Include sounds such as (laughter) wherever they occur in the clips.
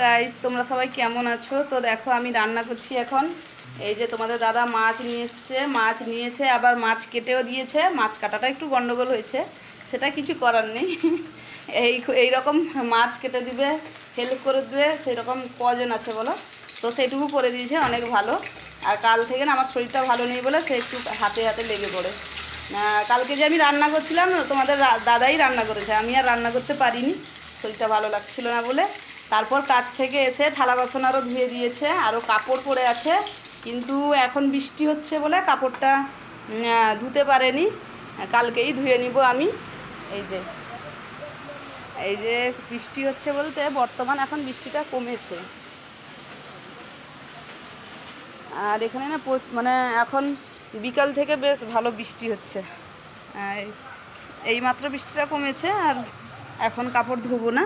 Guys তোমরা সবাই কেমন আছো? তো দেখো, আমি রান্না করছি এখন। এই যে তোমাদের দাদা মাছ নিয়ে এসছে, মাছ নিয়ে এসে আবার মাছ কেটেও দিয়েছে। মাছ কাটাটা একটু গন্ডগোল হয়েছে, সেটা কিছু করার নেই। এই এই রকম মাছ কেটে দিবে হেল্প করে দেবে সেই রকম কজন আছে বলো? তো সেইটুকু করে দিয়েছে, অনেক ভালো। আর কাল থেকে না, আমার শরীরটা ভালো নেই বলে সে একটু হাতে হাতে লেগে পড়ে। কালকে যে আমি রান্না করছিলাম, তোমাদের দাদাই রান্না করেছে। আমি আর রান্না করতে পারিনি, শরীরটা ভালো লাগছিল না বলে। তারপর কাজ থেকে এসে থালা বাসন আরও ধুয়ে দিয়েছে আরও কাপড় পরে আছে। কিন্তু এখন বৃষ্টি হচ্ছে বলে কাপড়টা ধুতে পারেনি। কালকেই ধুয়ে নিব আমি। এই যে এই যে বৃষ্টি হচ্ছে বলতে বর্তমান এখন বৃষ্টিটা কমেছে। আর এখানে না মানে এখন বিকাল থেকে বেশ ভালো বৃষ্টি হচ্ছে। এই মাত্র বৃষ্টিটা কমেছে, আর এখন কাপড় ধোবো না।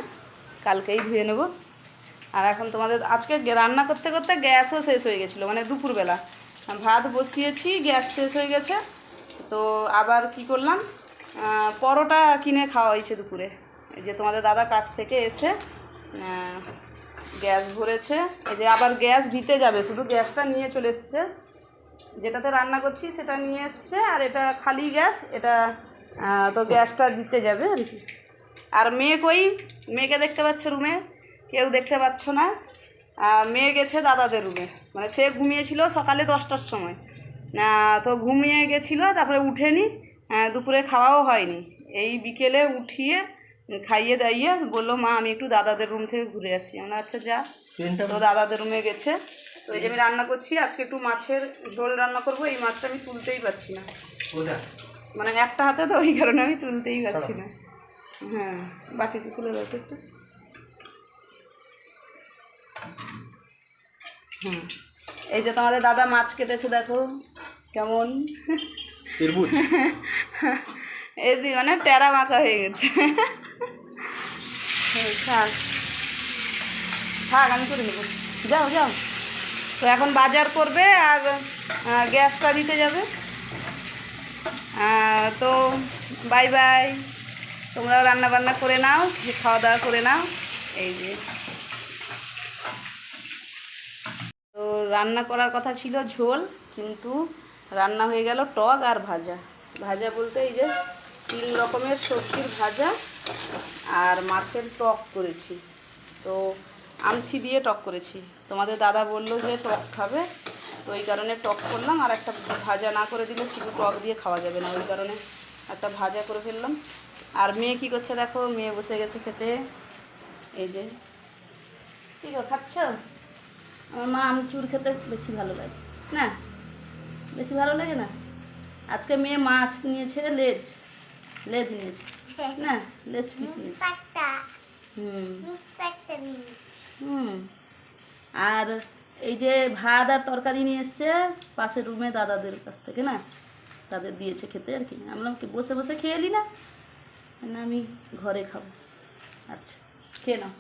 কালকেই ধুয়ে নেব। আর এখন তোমাদের আজকে রান্না করতে করতে গ্যাসও শেষ হয়ে গেছিল মানে দুপুরবেলা। ভাত বসিয়েছি, গ্যাস শেষ হয়ে গেছে। তো আবার কি করলাম? পরোটা কিনে খাওয়া হয়েছে দুপুরে যে তোমাদের দাদা কাছ থেকে এসে গ্যাস ভরেছে। এই যে আবার গ্যাস দিতে যাবে, শুধু গ্যাসটা নিয়ে চলে এসছে। যেটাতে রান্না করছি সেটা নিয়ে এসছে, আর এটা খালি গ্যাস, এটা তো গ্যাসটা দিতে যাবে আর কি। আর মেয়ে কই? মেয়েকে দেখতে পাচ্ছ রুমে কেউ দেখতে পাচ্ছ না? মেয়ে গেছে দাদাদের রুমে মানে সে ঘুমিয়েছিল সকালে দশটার সময়। তো ঘুমিয়ে গেছিল তারপরে উঠেনি। দুপুরে খাওয়াও হয়নি। এই বিকেলে উঠিয়ে খাইয়ে দাইয়ে বলল মা আমি একটু দাদাদের রুম থেকে ঘুরে আসি। আমরা আচ্ছা যা। তো দাদাদের রুমে গেছে। তো এই যে আমি রান্না করছি আজকে একটু মাছের ঝোল রান্না করব। এই মাছটা আমি তুলতেই পারছি না। মানে একটা হাতে তো ওই কারণে আমি তুলতেই পারছি না। হ্যাঁ বাটিতে তুলে দাও তো একটু। হুম। এই যে তোমাদের দাদা মাছ কেটেছে দেখো কেমন। (laughs) এই দি মানে টেরা মাখা হয়ে গেছে। থাক। থাক আমি করে নেব। যাও যাও। তো এখন বাজার করবে আর গ্যাসটা দিতে যাবে। তো বাই বাই। তোমরাও রান্না বান্না করে নাও খাওয়া দাওয়া করে নাও। এই যে। তো রান্না করার কথা ছিল ঝোল, কিন্তু রান্না হয়ে গেল টক আর ভাজা। ভাজা বলতে এই যে তিন রকমের সবজির ভাজা আর মাছের টক করেছি। তো আমসি দিয়ে টক করেছি। তোমাদের দাদা বলল যে টক খাবে, তো ওই কারণে টক করলাম। আর একটা ভাজা না করে দিলে শুধু টক দিয়ে খাওয়া যাবে না। ওই কারণে একটা ভাজা করে ফেললাম। আর মেয়ে কী করছে দেখো? মেয়ে বসে গেছে খেতে। এই যে। কি গো খাচ্ছ? আমার মা আমচুর খেতে বেশি ভালো লাগে। না? বেশি ভালো লাগে না? আজকে মেয়ে মাছ নিয়েছে লেজ। লেজ নিয়েছে। না? লেজ পিস নিয়েছে। হুম। হুম। আর এই যে ভাত আর তরকারি নিয়ে এসছে পাশের রুমে দাদাদের কাছ থেকে না? তাদের দিয়েছে খেতে আর কি। আমি বললাম কি বসে বসে খেয়ে এলি না? না আমি ঘরে খাব। আচ্ছা খেয়ে নাও।